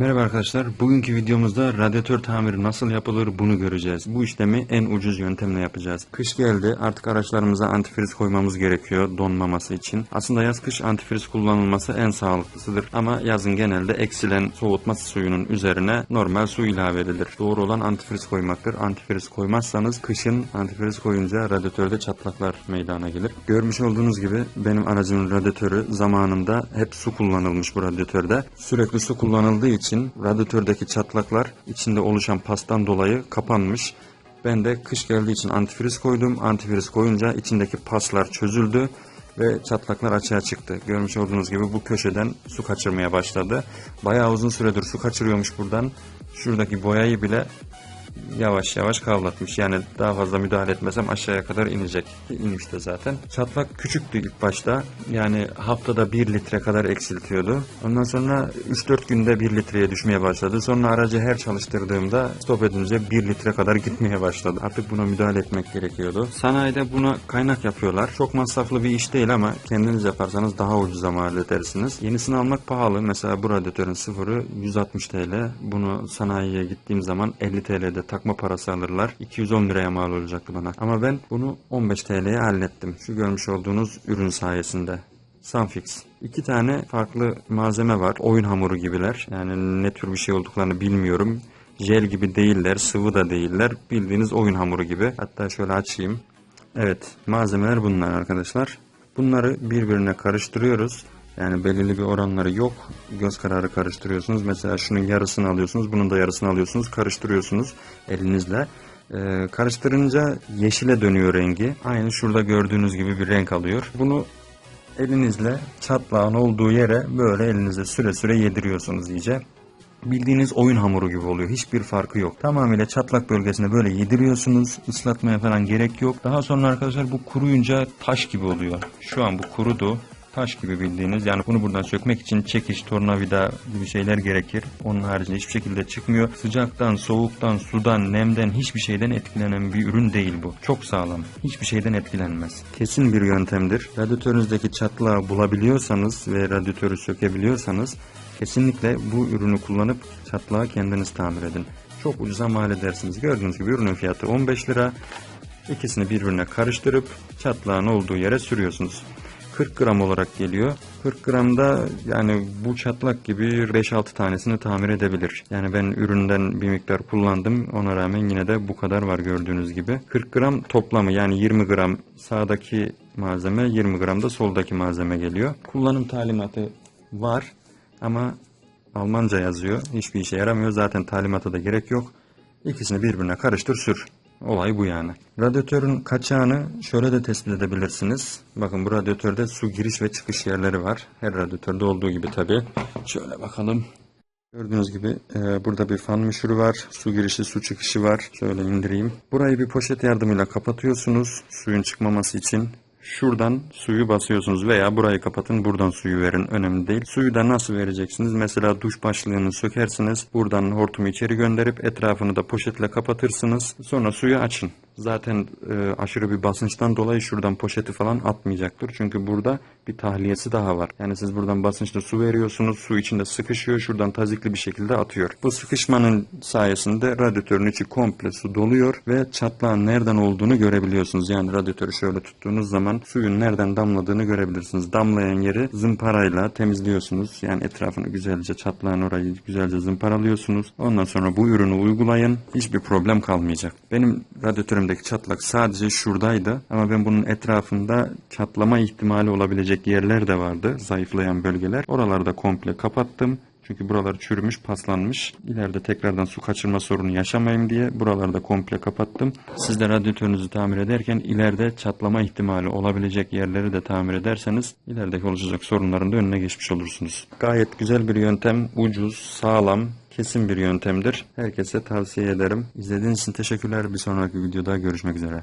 Merhaba arkadaşlar. Bugünkü videomuzda radyatör tamiri nasıl yapılır bunu göreceğiz. Bu işlemi en ucuz yöntemle yapacağız. Kış geldi. Artık araçlarımıza antifriz koymamız gerekiyor donmaması için. Aslında yaz kış antifriz kullanılması en sağlıklısıdır. Ama yazın genelde eksilen soğutma suyunun üzerine normal su ilave edilir. Doğru olan antifriz koymaktır. Antifriz koymazsanız kışın antifriz koyunca radyatörde çatlaklar meydana gelir. Görmüş olduğunuz gibi benim aracımın radyatörü zamanında hep su kullanılmış bu radyatörde. Sürekli su kullanıldığı için radyatördeki çatlaklar içinde oluşan pastan dolayı kapanmış. Ben de kış geldiği için antifriz koydum. Antifriz koyunca içindeki paslar çözüldü ve çatlaklar açığa çıktı. Görmüş olduğunuz gibi bu köşeden su kaçırmaya başladı. Bayağı uzun süredir su kaçırıyormuş buradan. Şuradaki boyayı bile yavaş yavaş kavlatmış. Yani daha fazla müdahale etmesem aşağıya kadar inecek. İnmişti zaten. Çatlak küçüktü ilk başta. Yani haftada 1 litre kadar eksiltiyordu. Ondan sonra 3-4 günde 1 litreye düşmeye başladı. Sonra aracı her çalıştırdığımda stop edince 1 litre kadar gitmeye başladı. Artık buna müdahale etmek gerekiyordu. Sanayide buna kaynak yapıyorlar. Çok masraflı bir iş değil ama kendiniz yaparsanız daha ucuza mal edersiniz. Yenisini almak pahalı. Mesela bu radyatörün sıfırı 160 TL. Bunu sanayiye gittiğim zaman 50 TL'de takma parası alırlar. 210 liraya mal olacaktı bana. Ama ben bunu 15 TL'ye hallettim. Şu görmüş olduğunuz ürün sayesinde. Sunfix. İki tane farklı malzeme var. Oyun hamuru gibiler. Yani ne tür bir şey olduklarını bilmiyorum. Jel gibi değiller, sıvı da değiller. Bildiğiniz oyun hamuru gibi. Hatta şöyle açayım. Evet, malzemeler bunlar arkadaşlar. Bunları birbirine karıştırıyoruz. Yani belirli bir oranları yok. Göz kararı karıştırıyorsunuz. Mesela şunun yarısını alıyorsunuz, bunun da yarısını alıyorsunuz. Karıştırıyorsunuz elinizle. Ee, karıştırınca yeşile dönüyor rengi. Aynı şurada gördüğünüz gibi bir renk alıyor. Bunu elinizle çatlağın olduğu yere böyle elinize süre süre yediriyorsunuz iyice. Bildiğiniz oyun hamuru gibi oluyor. Hiçbir farkı yok. Tamamıyla çatlak bölgesine böyle yediriyorsunuz. Islatmaya falan gerek yok. Daha sonra arkadaşlar bu kuruyunca taş gibi oluyor. Şu an bu kurudu. Taş gibi bildiğiniz. Yani bunu buradan sökmek için çekiş, tornavida gibi şeyler gerekir. Onun haricinde hiçbir şekilde çıkmıyor. Sıcaktan, soğuktan, sudan, nemden hiçbir şeyden etkilenen bir ürün değil bu. Çok sağlam. Hiçbir şeyden etkilenmez. Kesin bir yöntemdir. Radyatörünüzdeki çatlağı bulabiliyorsanız ve radyatörü sökebiliyorsanız kesinlikle bu ürünü kullanıp çatlağı kendiniz tamir edin. Çok ucuza mal edersiniz. Gördüğünüz gibi ürünün fiyatı 15 lira. İkisini birbirine karıştırıp çatlağın olduğu yere sürüyorsunuz. 40 gram olarak geliyor. 40 gramda yani bu çatlak gibi 5-6 tanesini tamir edebilir. Yani ben üründen bir miktar kullandım. Ona rağmen yine de bu kadar var gördüğünüz gibi. 40 gram toplamı yani 20 gram sağdaki malzeme 20 gram da soldaki malzeme geliyor. Kullanım talimatı var ama Almanca yazıyor. Hiçbir işe yaramıyor. Zaten talimata da gerek yok. İkisini birbirine karıştır sür. Olay bu yani. Radyatörün kaçağını şöyle de tespit edebilirsiniz. Bakın bu radyatörde su giriş ve çıkış yerleri var. Her radyatörde olduğu gibi tabi. Şöyle bakalım. Gördüğünüz gibi e, burada bir fan müşürü var. Su girişi, su çıkışı var. Şöyle indireyim. Burayı bir poşet yardımıyla kapatıyorsunuz. Suyun çıkmaması için. Şuradan suyu basıyorsunuz veya burayı kapatın buradan suyu verin önemli değil. Suyu da nasıl vereceksiniz? Mesela duş başlığını sökersiniz. Buradan hortumu içeri gönderip etrafını da poşetle kapatırsınız. Sonra suyu açın. Zaten e, aşırı bir basınçtan dolayı şuradan poşeti falan atmayacaktır. Çünkü burada bir tahliyesi daha var. Yani siz buradan basınçla su veriyorsunuz. Su içinde sıkışıyor. Şuradan tazikli bir şekilde atıyor. Bu sıkışmanın sayesinde radyatörün içi komple su doluyor ve çatlağın nereden olduğunu görebiliyorsunuz. Yani radyatörü şöyle tuttuğunuz zaman suyun nereden damladığını görebilirsiniz. Damlayan yeri zımparayla temizliyorsunuz. Yani etrafını güzelce çatlağın orayı güzelce zımparalıyorsunuz. Ondan sonra bu ürünü uygulayın. Hiçbir problem kalmayacak. Benim radyatörümdeki çatlak sadece şuradaydı ama ben bunun etrafında çatlama ihtimali olabilecek yerler de vardı. Zayıflayan bölgeler. Oralarda komple kapattım. Çünkü buralar çürümüş, paslanmış. İleride tekrardan su kaçırma sorunu yaşamayayım diye buralarda komple kapattım. Siz de radyatörünüzü tamir ederken ileride çatlama ihtimali olabilecek yerleri de tamir ederseniz ilerideki oluşacak sorunların da önüne geçmiş olursunuz. Gayet güzel bir yöntem, ucuz, sağlam, kesin bir yöntemdir. Herkese tavsiye ederim. İzlediğiniz için teşekkürler. Bir sonraki videoda görüşmek üzere.